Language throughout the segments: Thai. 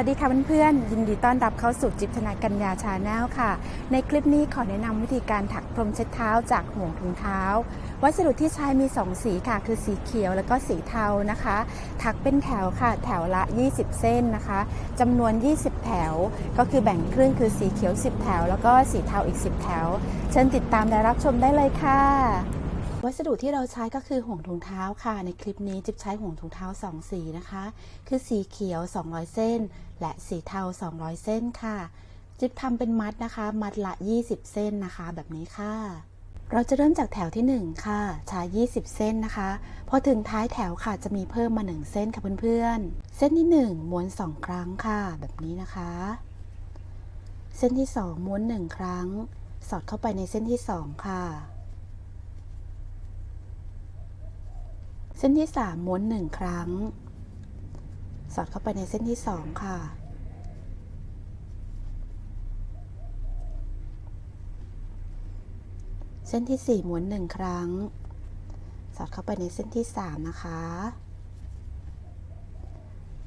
วัสดีค่ะเพื่อนๆยินดีต้อนรับเข้าสู่จิบธนากัญญาชาแนลค่ะ ในคลิปนี้ขอแนะนำวิธีการถักพรมเช็ดเท้าจากห่วงถุงเท้า วัสดุที่ใช้มี 2 สีค่ะ คือสีเขียวแล้วก็สีเทานะคะ ถักเป็นแถวค่ะ แถวละ 20 เส้นนะคะจำนวน 20 แถว ก็คือแบ่งครึ่งคือสีเขียว 10 แถว แล้วก็สีเทาอีก 10 แถว เชิญติดตามและรับชมได้เลยค่ะ วัสดุที่เราใช้ก็คือห่วงถุงเท้าค่ะ ในคลิปนี้จิ๊บใช้ห่วงถุงเท้า 2 สีนะคะ คือสีเขียว 200 เส้น และสีเทา 200 เส้นค่ะ จิ๊บทำเป็นมัดนะคะ มัดละ 20 เส้นนะคะ แบบนี้ค่ะ เราจะเริ่มจากแถวที่ 1 ค่ะ ใช้ 20 เส้นนะคะ พอถึงท้ายแถวค่ะ จะมีเพิ่มมา 1 เส้นค่ะเพื่อนๆ เส้นที่ 1 ม้วน 2 ครั้งค่ะ แบบนี้นะคะ เส้นที่ 2 ม้วน 1 ครั้ง สอดเข้าไปในเส้นที่ 2 ค่ะ เส้นที่ 3 ม้วน 1 ครั้ง สอดเข้าไปในเส้นที่ 2 ค่ะ เส้นที่ 4 ม้วน 1 ครั้ง สอดเข้าไปในเส้นที่ 3 นะคะ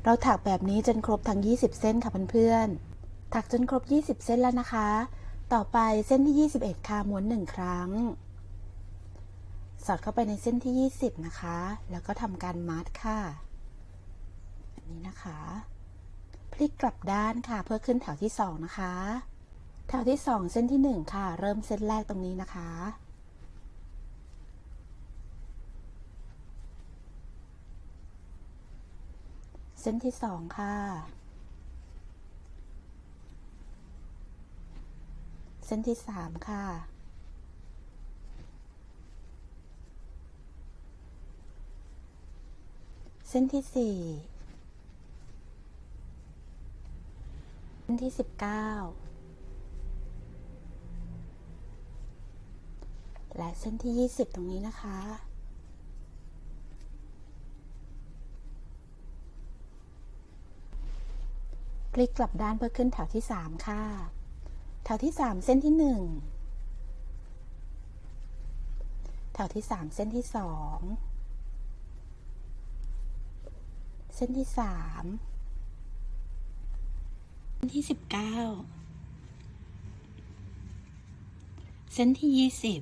เราถักแบบนี้จนครบทั้ง 20 เส้นค่ะเพื่อนๆ ถักจนครบ 20 เส้นแล้วนะคะ ต่อไปเส้นที่ 21 ค่ะ ม้วน 1 ครั้ง สอดเข้าไปในเส้นที่ 20 นะคะ แล้วก็ทำการมัดค่ะแบบนี้นะคะ พลิกกลับด้านค่ะ เพื่อขึ้นแถวที่ 2 นะคะ แถวที่ 2 เส้นที่ 1 ค่ะ เริ่มเส้นแรกตรงนี้นะคะ เส้นที่ 2 ค่ะ เส้นที่ 3 ค่ะ เส้นที่สี่เส้นที่สิบเก้าและเส้นที่ยี่สิบตรงนี้นะคะพลิกกลับด้านเพื่อขึ้นแถวที่สามค่ะ แถวที่สามเส้นที่หนึ่งแถวที่สามเส้นที่สอง เส้นที่สามเส้นที่สิบเก้าเส้นที่ยี่สิบ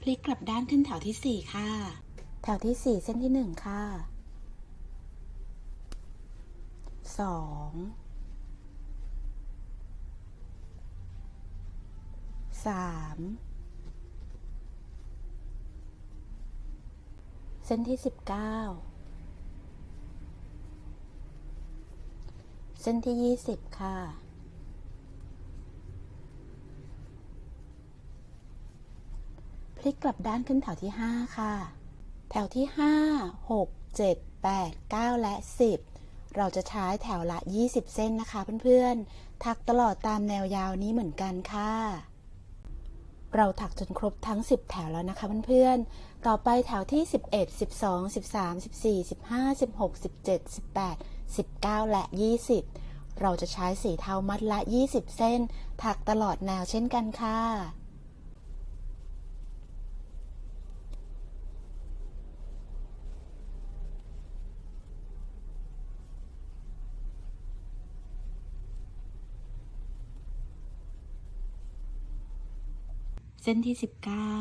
พลิกกลับด้านขึ้นแถวที่สี่ค่ะ แถวที่สี่เส้นที่หนึ่งค่ะสองสาม เส้นที่สิบเก้าเส้นที่ยี่สิบค่ะ พลิกกลับด้านขึ้นแถวที่ห้าค่ะ แถวที่ห้าหกเจ็ดแปดเก้าและสิบเราจะใช้แถวละ 20 เส้นนะคะเพื่อนๆ ถักตลอดตามแนวยาวนี้เหมือนกันค่ะ เราถักจนครบทั้ง 10 แถวแล้วนะคะเพื่อนๆ ต่อไปแถวที่ 11 12 13 14 15 16 17 18 19 และ 20 เราจะใช้สีเทามัดละ 20 เส้น ถักตลอดแนวเช่นกันค่ะ เส้นที่สิบเก้า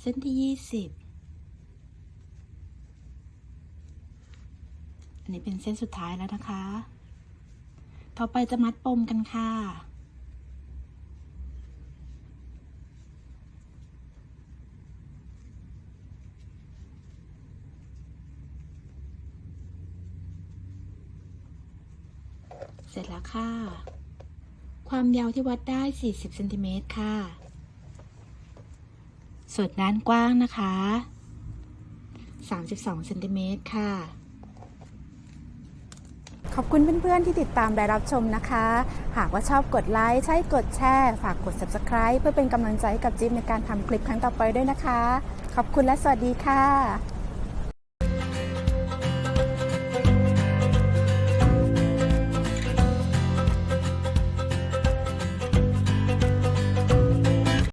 เส้นที่ยี่สิบอันนี้เป็นเส้นสุดท้ายแล้วนะคะ ต่อไปจะมัดปมกันค่ะเสร็จแล้วค่ะ ความยาวที่วัดได้ 40เซนติเมตรค่ะ ส่วนด้านกว้างนะคะ 32เซนติเมตรค่ะ ขอบคุณเพื่อนๆที่ติดตามและรับชมนะคะ หากว่าชอบกดไลค์ ใช่กดแชร์ ฝากกด subscribe เพื่อเป็นกำลังใจให้กับจิ๊บในการทำคลิปครั้งต่อไปด้วยนะคะ ขอบคุณและสวัสดีค่ะ